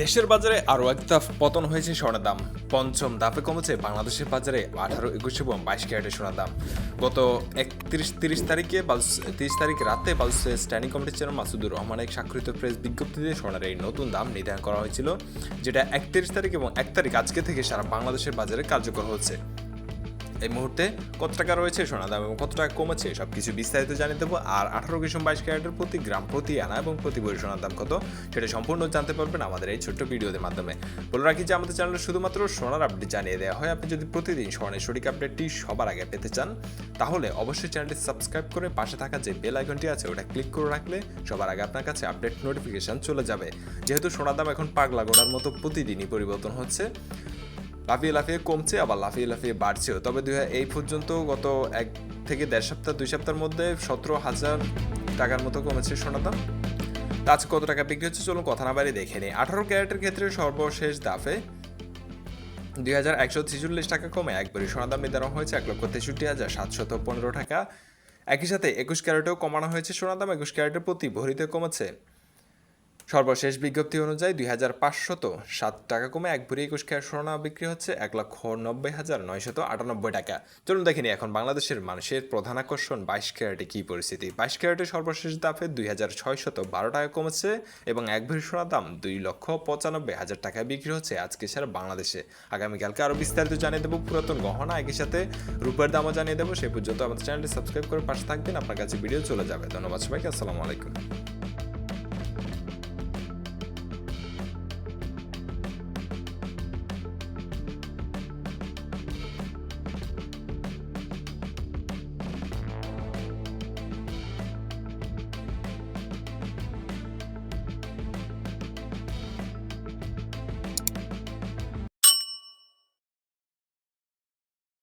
দেশের বাজারে আরও এক ধাপ পতন হয়েছে সোনার দাম। পঞ্চম ধাপে কমেছে বাংলাদেশের বাজারে আঠারো, একুশ এবং বাইশ ক্যারেটের সোনার দাম। গত একত্রিশ, তিরিশ তারিখে বালস তিরিশ তারিখ রাতে বালসের স্ট্যান্ডিং কমিটির চেয়ারম্যান মাসুদুর রহমান এক স্বাক্ষরিত প্রেস বিজ্ঞপ্তিতে সোনার এই নতুন দাম নির্ধারণ করা হয়েছিল, যেটা একত্রিশ তারিখ এবং এক তারিখ আজকে থেকে সারা বাংলাদেশের বাজারে কার্যকর হচ্ছে। এই মুহূর্তে কত টাকা রয়েছে সোনা দাম এবং কত টাকা কমেছে সব কিছু বিস্তারিত জানিয়ে দেবো। আর আঠারো কিসম বাইশ ক্যারেটের প্রতি গ্রাম প্রতি আনা এবং প্রতি বই সোনার দাম কত সেটা সম্পূর্ণ জানতে পারবেন আমাদের এই ছোট্ট ভিডিওদের মাধ্যমে। বলে রাখি যে আমাদের চ্যানেলে শুধুমাত্র সোনার আপডেট জানিয়ে দেওয়া হয়। আপনি যদি প্রতিদিন স্বর্ণের সঠিক আপডেটটি সবার আগে পেতে চান, তাহলে অবশ্যই চ্যানেলটি সাবস্ক্রাইব করে পাশে থাকা যে বেল আইকনটি আছে, ওটা ক্লিক করে রাখলে সবার আগে আপনার কাছে আপডেট নোটিফিকেশন চলে যাবে। যেহেতু সোনার দাম এখন পাগলা গোড়ার মতো প্রতিদিনই পরিবর্তন হচ্ছে লাফিয়ে লাফিয়ে কমছে, আবার লাফিয়ে লাফিয়ে বাড়ছেও। তবে দুই এই পর্যন্ত গত এক থেকে দেড় সপ্তাহ, দুই সপ্তাহের মধ্যে সতেরো হাজার টাকার মতো কমেছে সোনার দাম তা কত টাকা বিক্রি হচ্ছে চলুন কথা না বাড়ি দেখে নিই। আঠারো ক্যারেটের ক্ষেত্রে সর্বশেষ দাফে দুই হাজার একশো ছেচল্লিশ টাকা কমে। একবারই সোনার দাম নির্ধারণ হয়েছে এক লক্ষ তেষট্টি হাজার সাতশত পনেরো টাকা। একই সাথে একুশ ক্যারেটেও কমানো হয়েছে সোনার দাম একুশ ক্যারেটের প্রতি ভরিতে কমেছে। সর্বশেষ বিজ্ঞপ্তি অনুযায়ী দুই হাজার পাঁচশত সাত টাকা কমে এক ভরি একুশ ক্যারেট সোনা বিক্রি হচ্ছে এক লক্ষ নব্বই হাজার নয়শত আটানব্বই টাকা। চলুন দেখিনি এখন বাংলাদেশের মানুষের প্রধান আকর্ষণ বাইশ ক্যারেটে কী পরিস্থিতি। বাইশ ক্যারেটের সর্বশেষ দাফে দুই হাজার ছয়শত বারো টাকা কমেছে এবং এক ভরি সোনার দাম দুই লক্ষ পঁচানব্বই হাজার টাকায় বিক্রি হচ্ছে আজকে সারা বাংলাদেশে। আগামীকালকে আরও বিস্তারিত জানিয়ে দেবো পুরাতন গহনা, একই সাথে রূপের দামও জানিয়ে দেবো। সেই পর্যন্ত আমাদের চ্যানেলটি সাবস্ক্রাইব করে পাশে থাকবেন। আপনার কাছে ভিডিও চলে যাবে। ধন্যবাদ সবাইকে। আসসালামু আলাইকুম।